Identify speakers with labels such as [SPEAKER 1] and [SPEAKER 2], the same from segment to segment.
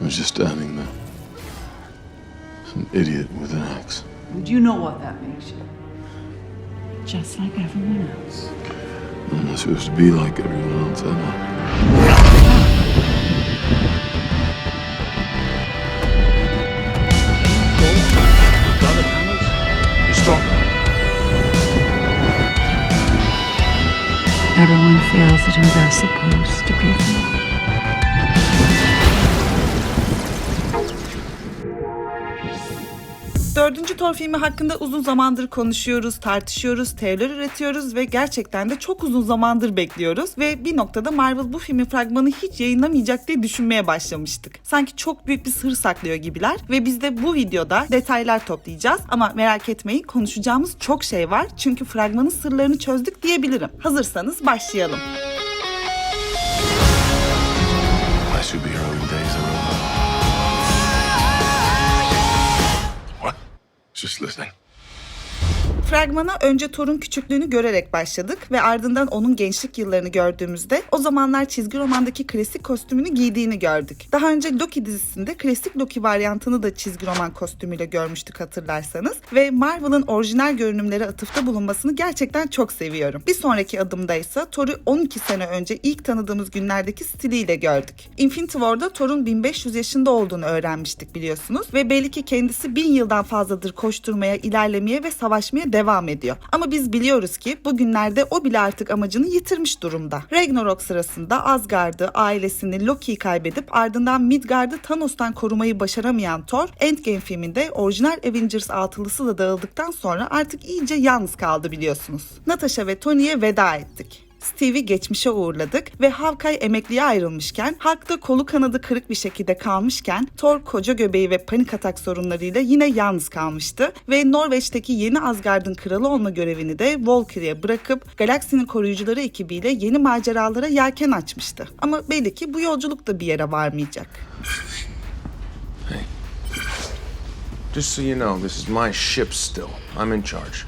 [SPEAKER 1] was just standing there. An idiot with an axe.
[SPEAKER 2] And you know what that makes you.
[SPEAKER 3] Just like everyone else.
[SPEAKER 1] I'm not supposed to be like everyone else, am I?
[SPEAKER 3] Everyone fails at who they're supposed to be
[SPEAKER 4] Thor filmi hakkında uzun zamandır konuşuyoruz, tartışıyoruz, teoriler üretiyoruz ve gerçekten de çok uzun zamandır bekliyoruz. Ve bir noktada Marvel bu filmin fragmanı hiç yayınlamayacak diye düşünmeye başlamıştık. Sanki çok büyük bir sır saklıyor gibiler ve biz de bu videoda detaylar toplayacağız. Ama merak etmeyin konuşacağımız çok şey var. Çünkü fragmanın sırlarını çözdük diyebilirim. Hazırsanız başlayalım.
[SPEAKER 1] Just listening.
[SPEAKER 4] Fragmana önce Thor'un küçüklüğünü görerek başladık ve ardından onun gençlik yıllarını gördüğümüzde o zamanlar çizgi romandaki klasik kostümünü giydiğini gördük. Daha önce Loki dizisinde klasik Loki varyantını da çizgi roman kostümüyle görmüştük hatırlarsanız ve Marvel'ın orijinal görünümlere atıfta bulunmasını gerçekten çok seviyorum. Bir sonraki adımda ise Thor'u 12 sene önce ilk tanıdığımız günlerdeki stiliyle gördük. Infinity War'da Thor'un 1500 yaşında olduğunu öğrenmiştik biliyorsunuz ve belli ki kendisi 1000 yıldan fazladır koşturmaya, ilerlemeye ve savaşmaya devam ediyor. Ama biz biliyoruz ki bugünlerde o bile artık amacını yitirmiş durumda. Ragnarok sırasında Asgard'ı, ailesini, Loki'yi kaybedip ardından Midgard'ı Thanos'tan korumayı başaramayan Thor, Endgame filminde orijinal Avengers altılısı da dağıldıktan sonra artık iyice yalnız kaldı biliyorsunuz. Natasha ve Tony'ye veda ettik. Steve'i geçmişe uğurladık ve Hawkeye emekliye ayrılmışken, Hulk da kolu kanadı kırık bir şekilde kalmışken, Thor koca göbeği ve panik atak sorunlarıyla yine yalnız kalmıştı ve Norveç'teki yeni Asgard'ın kralı olma görevini de Valkyrie'ye bırakıp galaksinin koruyucuları ekibiyle yeni maceralara yelken açmıştı. Ama belli ki bu yolculuk da bir yere varmayacak.
[SPEAKER 5] Just so you know, this is my ship still. I'm in charge.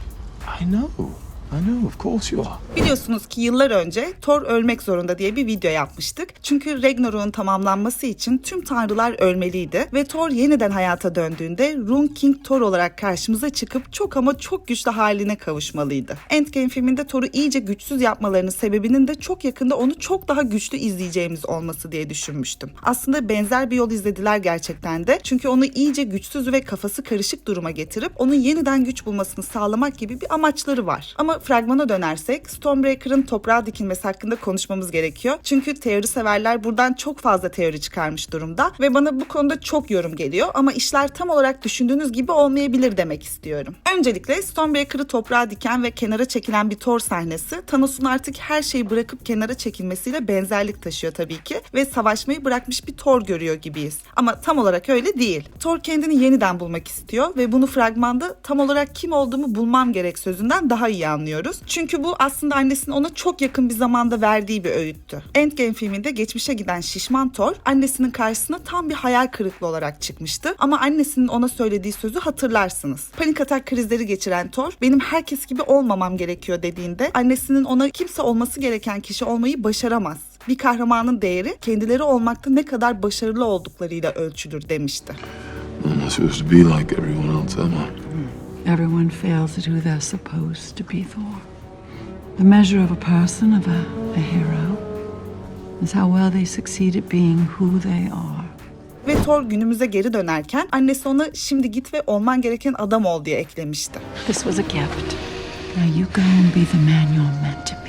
[SPEAKER 1] I know. I know, of course you are.
[SPEAKER 4] Biliyorsunuz ki yıllar önce Thor ölmek zorunda diye bir video yapmıştık. Çünkü Ragnarok'un tamamlanması için tüm tanrılar ölmeliydi ve Thor yeniden hayata döndüğünde Rune King Thor olarak karşımıza çıkıp çok ama çok güçlü haline kavuşmalıydı. Endgame filminde Thor'u iyice güçsüz yapmalarının sebebinin de çok yakında onu çok daha güçlü izleyeceğimiz olması diye düşünmüştüm. Aslında benzer bir yol izlediler gerçekten de. Çünkü onu iyice güçsüz ve kafası karışık duruma getirip onun yeniden güç bulmasını sağlamak gibi bir amaçları var. Ama fragmana dönersek Stormbreaker'ın toprağa dikilmesi hakkında konuşmamız gerekiyor. Çünkü teori severler buradan çok fazla teori çıkarmış durumda ve bana bu konuda çok yorum geliyor ama işler tam olarak düşündüğünüz gibi olmayabilir demek istiyorum. Öncelikle Stormbreaker'ı toprağa diken ve kenara çekilen bir Thor sahnesi Thanos'un artık her şeyi bırakıp kenara çekilmesiyle benzerlik taşıyor tabii ki ve savaşmayı bırakmış bir Thor görüyor gibiyiz. Ama tam olarak öyle değil. Thor kendini yeniden bulmak istiyor ve bunu fragmanda tam olarak kim olduğumu bulmam gerek sözünden daha iyi anlıyoruz. Çünkü bu aslında annesinin ona çok yakın bir zamanda verdiği bir öğüttü. Endgame filminde geçmişe giden şişman Thor annesinin karşısına tam bir hayal kırıklığı olarak çıkmıştı. Ama annesinin ona söylediği sözü hatırlarsınız. Panik atak krizleri geçiren Thor benim herkes gibi olmamam gerekiyor dediğinde annesinin ona kimse olması gereken kişi olmayı başaramaz. Bir kahramanın değeri kendileri olmakta ne kadar başarılı olduklarıyla ölçülür demişti.
[SPEAKER 1] I'm supposed to be like everyone else, am I?
[SPEAKER 3] Everyone fails at who they're supposed to be for. The measure of a person, of a, a hero, is how well they succeed at being who they are.
[SPEAKER 4] Ve Thor günümüze geri dönerken annesi ona şimdi git ve olman gereken adam ol diye eklemişti.
[SPEAKER 3] This was a gift. Now you go and be the man you're meant to be.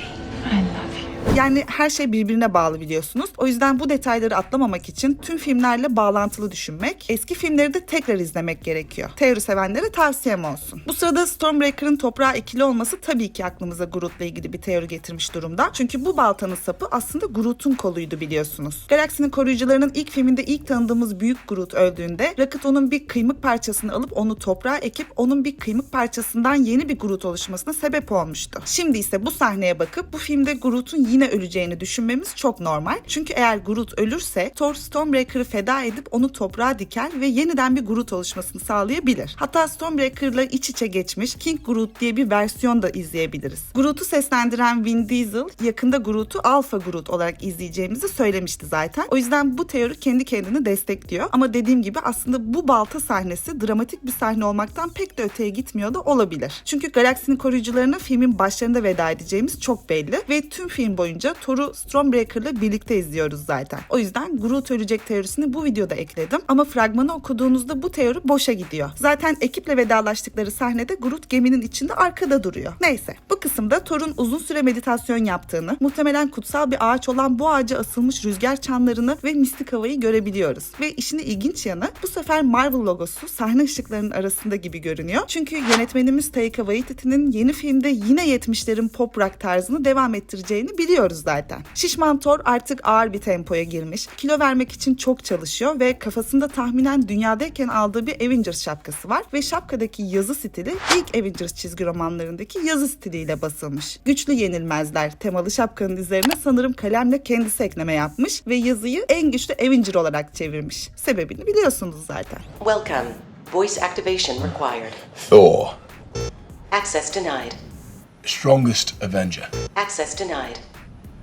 [SPEAKER 4] Yani her şey birbirine bağlı biliyorsunuz. O yüzden bu detayları atlamamak için tüm filmlerle bağlantılı düşünmek, eski filmleri de tekrar izlemek gerekiyor. Teori sevenlere tavsiyem olsun. Bu sırada Stormbreaker'ın toprağa ikili olması tabii ki aklımıza Groot'la ilgili bir teori getirmiş durumda. Çünkü bu baltanın sapı aslında Groot'un koluydu biliyorsunuz. Galaksinin koruyucularının ilk filminde ilk tanıdığımız büyük Groot öldüğünde Rocket onun bir kıymık parçasını alıp onu toprağa ekip onun bir kıymık parçasından yeni bir Groot oluşmasına sebep olmuştu. Şimdi ise bu sahneye bakıp bu filmde Groot'un yine yine öleceğini düşünmemiz çok normal. Çünkü eğer Groot ölürse Thor Stormbreaker'ı feda edip onu toprağa diker ve yeniden bir Groot oluşmasını sağlayabilir. Hatta Stormbreaker'la iç içe geçmiş King Groot diye bir versiyon da izleyebiliriz. Groot'u seslendiren Vin Diesel yakında Groot'u Alpha Groot olarak izleyeceğimizi söylemişti zaten. O yüzden bu teori kendi kendini destekliyor. Ama dediğim gibi aslında bu balta sahnesi dramatik bir sahne olmaktan pek de öteye gitmiyor da olabilir. Çünkü galaksinin koruyucularına filmin başlarında veda edeceğimiz çok belli ve tüm film boyunca Thor'u Stormbreaker'la birlikte izliyoruz zaten. O yüzden Groot ölecek teorisini bu videoda ekledim ama fragmanı okuduğunuzda bu teori boşa gidiyor. Zaten ekiple vedalaştıkları sahnede Groot geminin içinde arkada duruyor. Neyse bu kısımda Thor'un uzun süre meditasyon yaptığını, muhtemelen kutsal bir ağaç olan bu ağaca asılmış rüzgar çanlarını ve mistik havayı görebiliyoruz. Ve işin ilginç yanı bu sefer Marvel logosu sahne ışıklarının arasında gibi görünüyor. Çünkü yönetmenimiz Taika Waititi'nin yeni filmde yine 70'lerin pop rock tarzını devam ettireceğini biliyoruz zaten. Şişman Thor artık ağır bir tempoya girmiş. Kilo vermek için çok çalışıyor ve kafasında tahminen dünyadayken aldığı bir Avengers şapkası var ve şapkadaki yazı stili ilk Avengers çizgi romanlarındaki yazı stiliyle basılmış. Güçlü yenilmezler temalı şapkanın üzerine sanırım kalemle kendisi ekleme yapmış ve yazıyı en güçlü Avenger olarak çevirmiş. Sebebini biliyorsunuz zaten.
[SPEAKER 6] Welcome. Voice activation required.
[SPEAKER 7] Thor,
[SPEAKER 6] Access denied.
[SPEAKER 7] strongest Avenger.
[SPEAKER 6] Access denied.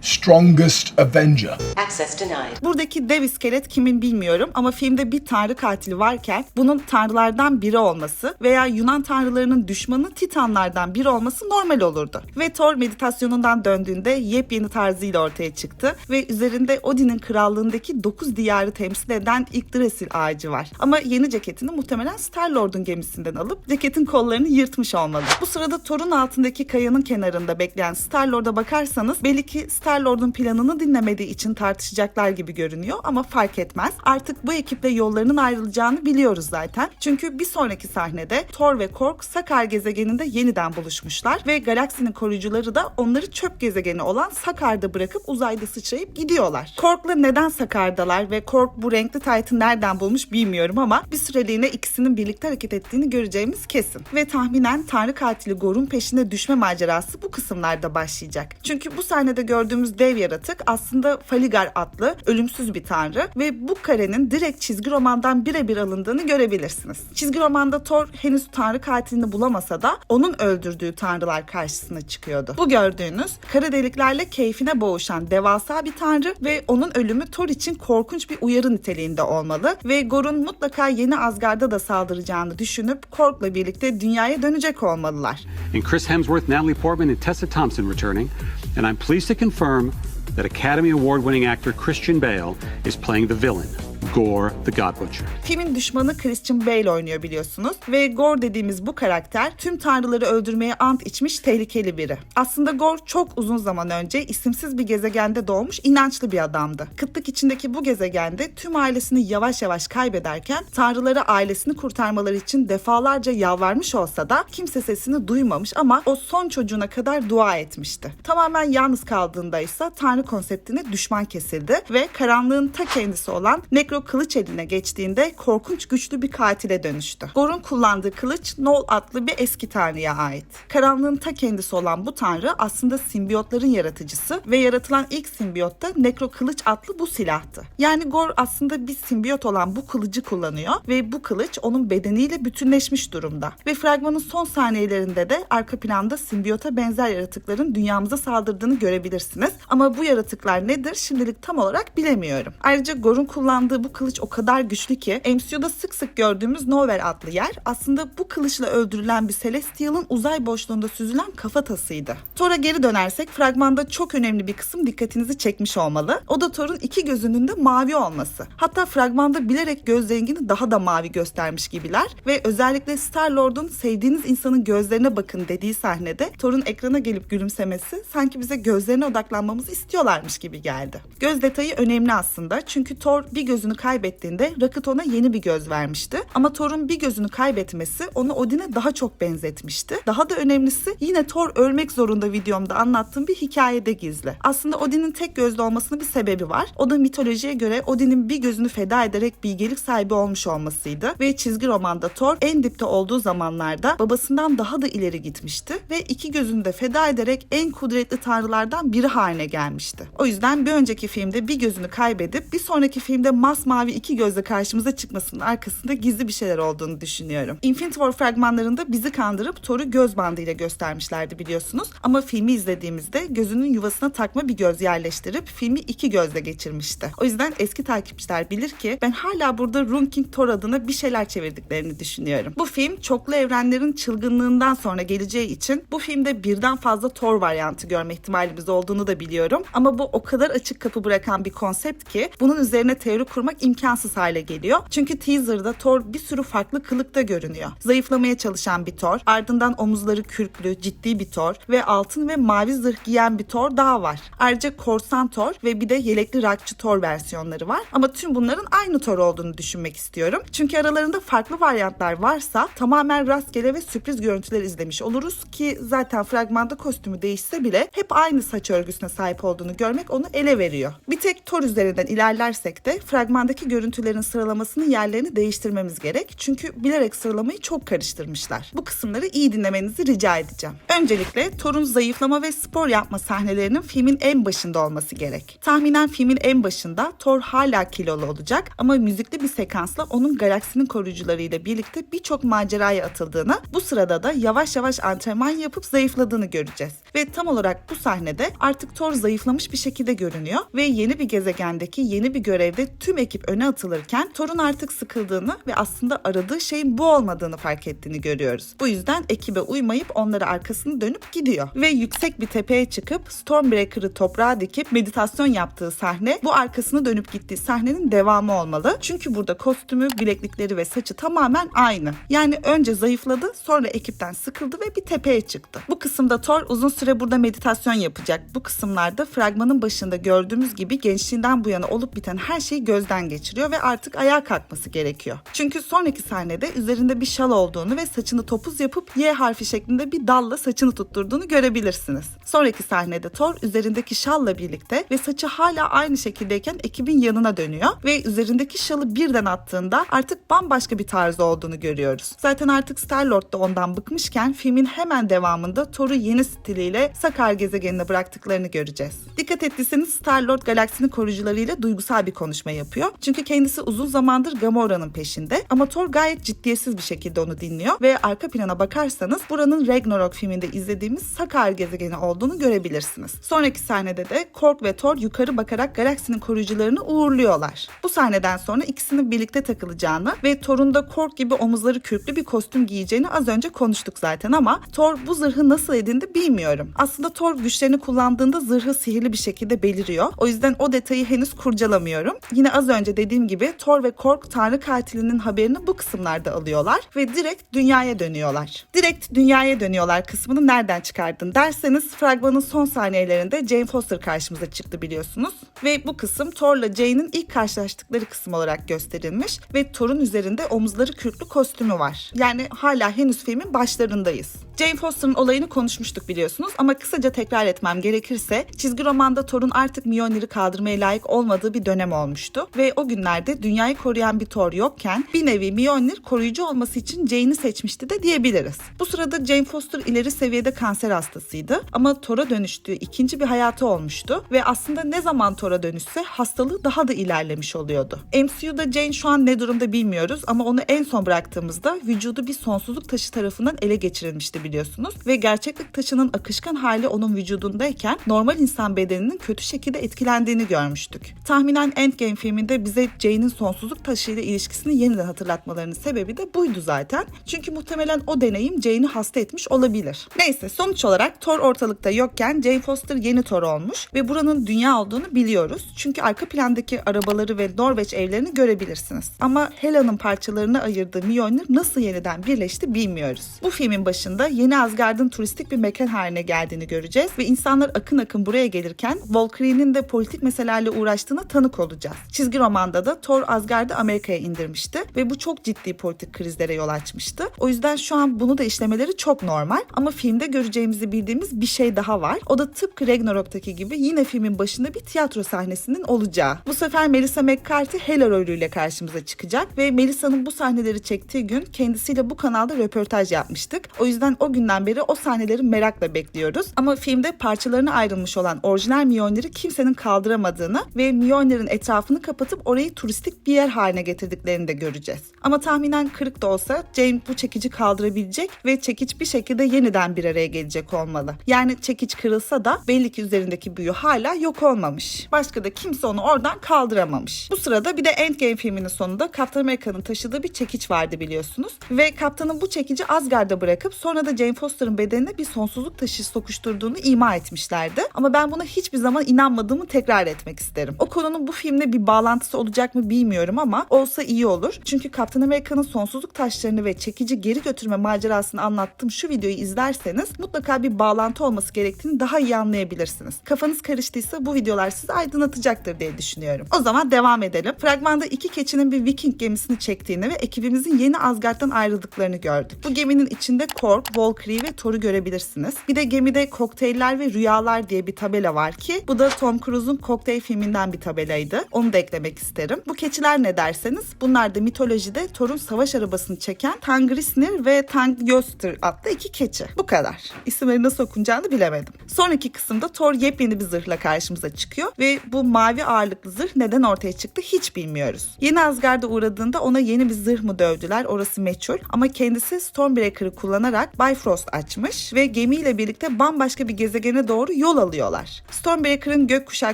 [SPEAKER 7] Strongest Avenger.
[SPEAKER 6] Access denied.
[SPEAKER 4] Buradaki dev iskelet kimin bilmiyorum ama filmde bir tanrı katili varken bunun tanrılardan biri olması veya Yunan tanrılarının düşmanı Titanlardan biri olması normal olurdu. Ve Thor meditasyonundan döndüğünde yepyeni tarzıyla ortaya çıktı ve üzerinde Odin'in krallığındaki 9 diyarı temsil eden Yggdrasil ağacı var. Ama yeni ceketini muhtemelen Star-Lord'un gemisinden alıp ceketin kollarını yırtmış olmalı. Bu sırada Thor'un altındaki kayanın kenarında bekleyen Star-Lord'a bakarsanız belli ki Star-Lord'un planını dinlemediği için tartışacaklar gibi görünüyor ama fark etmez. Artık bu ekiple yollarının ayrılacağını biliyoruz zaten. Çünkü bir sonraki sahnede Thor ve Korg Sakar gezegeninde yeniden buluşmuşlar ve galaksinin koruyucuları da onları çöp gezegeni olan Sakar'da bırakıp uzayda sıçrayıp gidiyorlar. Korg'la neden Sakar'dalar ve Korg bu renkli Titan'ı nereden bulmuş bilmiyorum ama bir süreliğine ikisinin birlikte hareket ettiğini göreceğimiz kesin. Ve tahminen Tanrı katili Gor'un peşine düşme macerası bu kısımlarda başlayacak. Çünkü bu sahnede gördüğümüz dev yaratık aslında Faligar adlı ölümsüz bir tanrı ve bu karenin direkt çizgi romandan birebir alındığını görebilirsiniz. Çizgi romanda Thor henüz tanrı katilini bulamasa da onun öldürdüğü tanrılar karşısına çıkıyordu. Bu gördüğünüz kara deliklerle keyfine boğuşan devasa bir tanrı ve onun ölümü Thor için korkunç bir uyarı niteliğinde olmalı ve Gor'un mutlaka yeni Asgard'a da saldıracağını düşünüp Korg'la birlikte dünyaya dönecek olmalılar.
[SPEAKER 8] and Chris Hemsworth, Natalie Portman, and Tessa Thompson returning. And I'm pleased to confirm that Academy Award winning actor Christian Bale is playing the villain, Gore the God Butcher.
[SPEAKER 4] Filmin düşmanı Christian Bale oynuyor biliyorsunuz ve Gore dediğimiz bu karakter tüm tanrıları öldürmeye ant içmiş tehlikeli biri. Aslında Gore çok uzun zaman önce isimsiz bir gezegende doğmuş inançlı bir adamdı. Kıtlık içindeki bu gezegende tüm ailesini yavaş yavaş kaybederken tanrılara ailesini kurtarmaları için defalarca yalvarmış olsa da kimse sesini duymamış ama o son çocuğuna kadar dua etmişti. Tamamen yalnız kaldığında ise tanrı konseptine düşman kesildi ve karanlığın ta kendisi olan Nekro kılıç eline geçtiğinde korkunç güçlü bir katile dönüştü. Gor'un kullandığı kılıç Nol adlı bir eski tanrıya ait. Karanlığın ta kendisi olan bu tanrı aslında simbiyotların yaratıcısı ve yaratılan ilk simbiyot da Nekro kılıç adlı bu silahtı. Yani Gor aslında bir simbiyot olan bu kılıcı kullanıyor ve bu kılıç onun bedeniyle bütünleşmiş durumda. Ve fragmanın son saniyelerinde de arka planda simbiyota benzer yaratıkların dünyamıza saldırdığını görebilirsiniz. Ama bu yaratıklar nedir şimdilik tam olarak bilemiyorum. Ayrıca Gor'un kullandığı bu kılıç o kadar güçlü ki MCU'da sık sık gördüğümüz Nowhere adlı yer aslında bu kılıçla öldürülen bir Celestial'ın uzay boşluğunda süzülen kafatasıydı. Thor'a geri dönersek fragmanda çok önemli bir kısım dikkatinizi çekmiş olmalı. O da Thor'un iki gözünün de mavi olması. Hatta fragmanda bilerek göz rengini daha da mavi göstermiş gibiler ve özellikle Star-Lord'un sevdiğiniz insanın gözlerine bakın dediği sahnede Thor'un ekrana gelip gülümsemesi sanki bize gözlerine odaklanmamızı istiyorlarmış gibi geldi. Göz detayı önemli aslında çünkü Thor bir gözünü kaybettiğinde Rocket ona yeni bir göz vermişti. Ama Thor'un bir gözünü kaybetmesi onu Odin'e daha çok benzetmişti. Daha da önemlisi yine Thor ölmek zorunda videomda anlattığım bir hikayede gizli. Aslında Odin'in tek gözlü olmasının bir sebebi var. O da mitolojiye göre Odin'in bir gözünü feda ederek bilgelik sahibi olmuş olmasıydı. Ve çizgi romanda Thor en dipte olduğu zamanlarda babasından daha da ileri gitmişti. Ve iki gözünü de feda ederek en kudretli tanrılardan biri haline gelmişti. O yüzden bir önceki filmde bir gözünü kaybedip bir sonraki filmde masmavi iki gözle karşımıza çıkmasının arkasında gizli bir şeyler olduğunu düşünüyorum. Infinity War fragmanlarında bizi kandırıp Thor'u göz bandıyla göstermişlerdi biliyorsunuz. Ama filmi izlediğimizde gözünün yuvasına takma bir göz yerleştirip filmi iki gözle geçirmişti. O yüzden eski takipçiler bilir ki ben hala burada Rune King Thor adına bir şeyler çevirdiklerini düşünüyorum. Bu film çoklu evrenlerin çılgınlığından sonra geleceği için bu filmde birden fazla Thor varyantı görme ihtimalimiz olduğunu da biliyorum. Ama bu o kadar açık kapı bırakan bir konsept ki bunun üzerine teori kurmak imkansız hale geliyor. Çünkü teaser'da Thor bir sürü farklı kılıkta görünüyor. Zayıflamaya çalışan bir Thor, ardından omuzları kürklü, ciddi bir Thor ve altın ve mavi zırh giyen bir Thor daha var. Ayrıca korsan Thor ve bir de yelekli rakçı Thor versiyonları var. Ama tüm bunların aynı Thor olduğunu düşünmek istiyorum. Çünkü aralarında farklı varyantlar varsa tamamen rastgele ve sürpriz görüntüler izlemiş oluruz ki zaten fragmanda kostümü değişse bile hep aynı saç örgüsüne sahip olduğunu görmek onu ele veriyor. Bir tek Thor üzerinden ilerlersek de fragmandaki görüntülerin sıralamasının yerlerini değiştirmemiz gerek. Çünkü bilerek sıralamayı çok karıştırmışlar. Bu kısımları iyi dinlemenizi rica edeceğim. Öncelikle Thor'un zayıflama ve spor yapma sahnelerinin filmin en başında olması gerek. Tahminen filmin en başında Thor hala kilolu olacak ama müzikli bir sekansla onun galaksinin koruyucularıyla birlikte birçok maceraya atıldığını, bu sırada da yavaş yavaş antrenman yapıp zayıfladığını göreceğiz. Ve tam olarak bu sahnede artık Thor zayıflamış bir şekilde görünüyor ve yeni bir gezegendeki yeni bir görevde tüm ekip öne atılırken Thor'un artık sıkıldığını ve aslında aradığı şeyin bu olmadığını fark ettiğini görüyoruz. Bu yüzden ekibe uymayıp onlara arkasını dönüp gidiyor. Ve yüksek bir tepeye çıkıp Stormbreaker'ı toprağa dikip meditasyon yaptığı sahne bu arkasını dönüp gittiği sahnenin devamı olmalı. Çünkü burada kostümü, bileklikleri ve saçı tamamen aynı. Yani önce zayıfladı sonra ekipten sıkıldı ve bir tepeye çıktı. Bu kısımda Thor uzun süre burada meditasyon yapacak. Bu kısımlarda fragmanın başında gördüğümüz gibi gençliğinden bu yana olup biten her şeyi gözden geçiriyor ve artık ayağa kalkması gerekiyor. Çünkü sonraki sahnede üzerinde bir şal olduğunu ve saçını topuz yapıp Y harfi şeklinde bir dalla saçını tutturduğunu görebilirsiniz. Sonraki sahnede Thor üzerindeki şalla birlikte ve saçı hala aynı şekildeyken ekibin yanına dönüyor ve üzerindeki şalı birden attığında artık bambaşka bir tarzı olduğunu görüyoruz. Zaten artık Star-Lord da ondan bıkmışken filmin hemen devamında Thor'u yeni stiliyle Sakar gezegenine bıraktıklarını göreceğiz. Dikkat ettiyseniz Star-Lord galaksinin koruyucularıyla duygusal bir konuşma yapıyor. Çünkü kendisi uzun zamandır Gamora'nın peşinde ama Thor gayet ciddiyetsiz bir şekilde onu dinliyor ve arka plana bakarsanız buranın Ragnarok filminde izlediğimiz Sakar gezegeni olduğunu görebilirsiniz. Sonraki sahnede de Korg ve Thor yukarı bakarak galaksinin koruyucularını uğurluyorlar. Bu sahneden sonra ikisinin birlikte takılacağını ve Thor'un da Korg gibi omuzları kürklü bir kostüm giyeceğini az önce konuştuk zaten ama Thor bu zırhı nasıl edindi bilmiyorum. Aslında Thor güçlerini kullandığında zırhı sihirli bir şekilde beliriyor. O yüzden o detayı henüz kurcalamıyorum. Yine az önce dediğim gibi Thor ve Korg Tanrı katilinin haberini bu kısımlarda alıyorlar ve direkt dünyaya dönüyorlar. Direkt dünyaya dönüyorlar kısmını nereden çıkardın derseniz fragmanın son saniyelerinde Jane Foster karşımıza çıktı biliyorsunuz. Ve bu kısım Thor'la Jane'in ilk karşılaştıkları kısım olarak gösterilmiş ve Thor'un üzerinde omuzları kürklü kostümü var. Yani hala henüz filmin başlarındayız. Jane Foster'ın olayını konuşmuştuk biliyorsunuz ama kısaca tekrar etmem gerekirse çizgi romanda Thor'un artık Mjolnir'i kaldırmaya layık olmadığı bir dönem olmuştu ve o günlerde dünyayı koruyan bir Thor yokken bir nevi Mjolnir koruyucu olması için Jane'i seçmişti de diyebiliriz. Bu sırada Jane Foster ileri seviyede kanser hastasıydı ama Thor'a dönüştüğü ikinci bir hayatı olmuştu ve aslında ne zaman Thor'a dönüşse hastalığı daha da ilerlemiş oluyordu. MCU'da Jane şu an ne durumda bilmiyoruz ama onu en son bıraktığımızda vücudu bir sonsuzluk taşı tarafından ele geçirilmişti biliyorsunuz ve gerçeklik taşının akışkan hali onun vücudundayken normal insan bedeninin kötü şekilde etkilendiğini görmüştük. Tahminen Endgame filminde bize Jane'in sonsuzluk taşıyla ilişkisini yeniden hatırlatmalarının sebebi de buydu zaten. Çünkü muhtemelen o deneyim Jane'i hasta etmiş olabilir. Neyse sonuç olarak Thor ortalıkta yokken Jane Foster yeni Thor olmuş ve buranın dünya olduğunu biliyoruz. Çünkü arka plandaki arabaları ve Norveç evlerini görebilirsiniz. Ama Hela'nın parçalarına ayırdığı Mjolnir nasıl yeniden birleşti bilmiyoruz. Bu filmin başında Yeni Asgard'ın turistik bir mekan haline geldiğini göreceğiz ve insanlar akın akın buraya gelirken Valkyrie'nin de politik meselelerle uğraştığına tanık olacağız. Çizgi romanda da Thor Asgard'ı Amerika'ya indirmişti ve bu çok ciddi politik krizlere yol açmıştı. O yüzden şu an bunu da işlemeleri çok normal ama filmde göreceğimizi bildiğimiz bir şey daha var. O da tıpkı Ragnarok'taki gibi yine filmin başında bir tiyatro sahnesinin olacağı. Bu sefer Melissa McCarthy Hela rolüyle karşımıza çıkacak ve Melissa'nın bu sahneleri çektiği gün kendisiyle bu kanalda röportaj yapmıştık. O yüzden o günden beri o sahneleri merakla bekliyoruz. Ama filmde parçalarına ayrılmış olan orijinal Mjolnir'i kimsenin kaldıramadığını ve Mjolnir'in etrafını kapatıp orayı turistik bir yer haline getirdiklerini de göreceğiz. Ama tahminen kırık da olsa Jane bu çekici kaldırabilecek ve çekiç bir şekilde yeniden bir araya gelecek olmalı. Yani çekiç kırılsa da belli ki üzerindeki büyü hala yok olmamış. Başka da kimse onu oradan kaldıramamış. Bu sırada bir de Endgame filminin sonunda Kaptan Amerika'nın taşıdığı bir çekiç vardı biliyorsunuz. Ve kaptanın bu çekici Asgard'da bırakıp sonra da Jane Foster'ın bedenine bir sonsuzluk taşı sokuşturduğunu ima etmişlerdi. Ama ben buna hiçbir zaman inanmadığımı tekrar etmek isterim. O konunun bu filmle bir bağlantısı olacak mı bilmiyorum ama olsa iyi olur. Çünkü Kaptan Amerika'nın sonsuzluk taşlarını ve çekici geri götürme macerasını anlattığım şu videoyu izlerseniz mutlaka bir bağlantı olması gerektiğini daha iyi anlayabilirsiniz. Kafanız karıştıysa bu videolar sizi aydınlatacaktır diye düşünüyorum. O zaman devam edelim. Fragmanda iki keçinin bir Viking gemisini çektiğini ve ekibimizin yeni Asgard'dan ayrıldıklarını gördük. Bu geminin içinde Korg, Valkyrie ve Thor'u görebilirsiniz. Bir de gemide kokteyller ve rüyalar diye bir tabela var ki bu da Tom Cruise'un kokteyl filminden bir tabelaydı. Onu da eklemek isterim. Bu keçiler ne derseniz bunlar da mitolojide Thor'un savaş arabasını çeken Tangrisnir ve Tangjöster adlı iki keçi. Bu kadar. İsimleri nasıl okunacağını bilemedim. Sonraki kısımda Thor yepyeni bir zırhla karşımıza çıkıyor ve bu mavi ağırlıklı zırh neden ortaya çıktı hiç bilmiyoruz. Yeni Asgard'a uğradığında ona yeni bir zırh mı dövdüler orası meçhul ama kendisi Stormbreaker'ı kullanarak Bifrost açmış ve gemiyle birlikte bambaşka bir gezegene doğru yol alıyorlar. Stormbreaker'ın gökkuşağı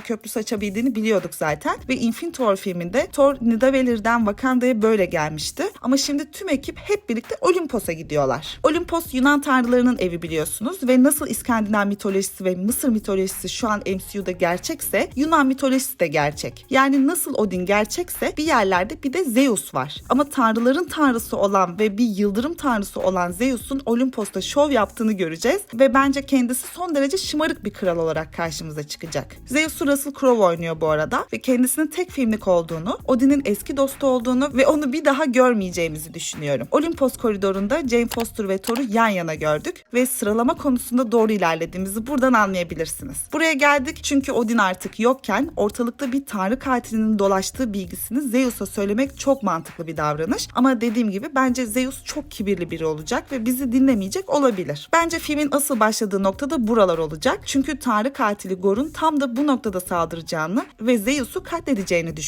[SPEAKER 4] köprüsü açabildiğini biliyorduk zaten ve Infinity War filminde Thor Nidavelir'den Wakanda'ya böyle gelmişti. Ama şimdi tüm ekip hep birlikte Olimpos'a gidiyorlar. Olimpos Yunan tanrılarının evi biliyorsunuz ve nasıl İskandinav mitolojisi ve Mısır mitolojisi şu an MCU'da gerçekse Yunan mitolojisi de gerçek. Yani nasıl Odin gerçekse bir yerlerde bir de Zeus var. Ama tanrıların tanrısı olan ve bir yıldırım tanrısı olan Zeus'un Olimpos'ta şov yaptığını göreceğiz ve bence kendisi son derece şımarık bir kral olarak karşımıza çıkacak. Zeus'u Russell Crowe oynuyor bu arada ve kendisinin tek filmlik olduğunu, Odin'in eski dostu olduğunu ve onu bir daha görmeyeceğimizi düşünüyorum. Olimpos koridorunda Jane Foster ve Thor'u yan yana gördük ve sıralama konusunda doğru ilerlediğimizi buradan anlayabilirsiniz. Buraya geldik çünkü Odin artık yokken ortalıkta bir tanrı katilinin dolaştığı bilgisini Zeus'a söylemek çok mantıklı bir davranış. Ama dediğim gibi bence Zeus çok kibirli biri olacak ve bizi dinlemeyecek olabilir. Bence filmin asıl başladığı noktada buralar olacak. Çünkü tanrı katili Gor'un tam da bu noktada saldıracağını ve Zeus'u katledeceğini düşünüyorum.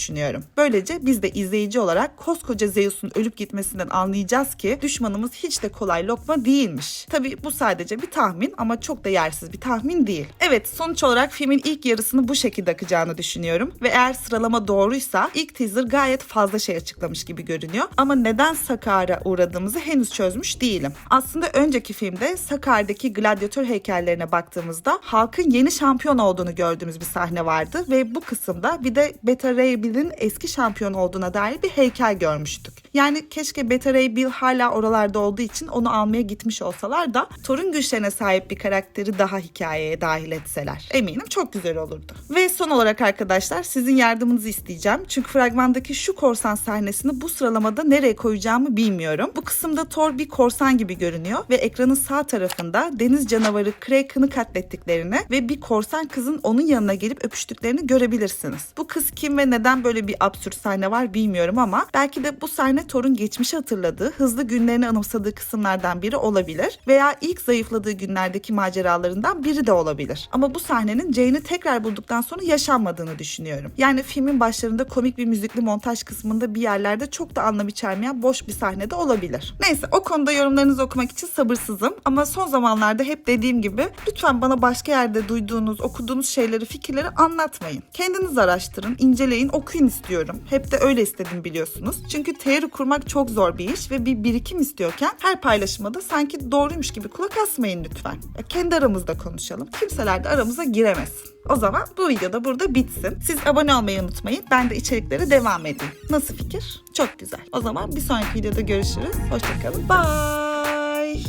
[SPEAKER 4] Böylece biz de izleyici olarak koskoca Zeus'un ölüp gitmesinden anlayacağız ki düşmanımız hiç de kolay lokma değilmiş. Tabi bu sadece bir tahmin ama çok da yersiz bir tahmin değil. Evet sonuç olarak filmin ilk yarısını bu şekilde akacağını düşünüyorum ve eğer sıralama doğruysa ilk teaser gayet fazla şey açıklamış gibi görünüyor ama neden Sakar'a uğradığımızı henüz çözmüş değilim. Aslında önceki filmde Sakar'daki gladyatör heykellerine baktığımızda halkın yeni şampiyon olduğunu gördüğümüz bir sahne vardı ve bu kısımda bir de Beta Ray Bill'in eski şampiyon olduğuna dair bir heykel görmüştük. Yani keşke Beta Ray Bill hala oralarda olduğu için onu almaya gitmiş olsalar da Thor'un güçlerine sahip bir karakteri daha hikayeye dahil etseler. Eminim çok güzel olurdu. Ve son olarak arkadaşlar sizin yardımınızı isteyeceğim. Çünkü fragmandaki şu korsan sahnesini bu sıralamada nereye koyacağımı bilmiyorum. Bu kısımda Thor bir korsan gibi görünüyor ve ekranın sağ tarafında deniz canavarı Kraken'ı katlettiklerini ve bir korsan kızın onun yanına gelip öpüştüklerini görebilirsiniz. Bu kız kim ve neden böyle bir absürt sahne var bilmiyorum ama belki de bu sahne Thor'un geçmişi hatırladığı, hızlı günlerini anımsadığı kısımlardan biri olabilir veya ilk zayıfladığı günlerdeki maceralarından biri de olabilir. Ama bu sahnenin Jane'i tekrar bulduktan sonra yaşanmadığını düşünüyorum. Yani filmin başlarında komik bir müzikli montaj kısmında bir yerlerde çok da anlam içermeyen boş bir sahnede olabilir. Neyse o konuda yorumlarınızı okumak için sabırsızım ama son zamanlarda hep dediğim gibi lütfen bana başka yerde duyduğunuz, okuduğunuz şeyleri, fikirleri anlatmayın. Kendiniz araştırın, inceleyin, okuyun okuyun istiyorum. Hep de öyle istedim biliyorsunuz. Çünkü teori kurmak çok zor bir iş ve bir birikim istiyorken her paylaşıma da sanki doğruymuş gibi kulak asmayın lütfen. Ya kendi aramızda konuşalım. Kimseler de aramıza giremesin. O zaman bu videoda burada bitsin. Siz abone olmayı unutmayın. Ben de içeriklere devam edeyim. Nasıl fikir? Çok güzel. O zaman bir sonraki videoda görüşürüz. Hoşçakalın. Bye.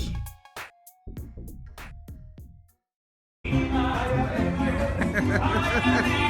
[SPEAKER 4] Ha ha ha!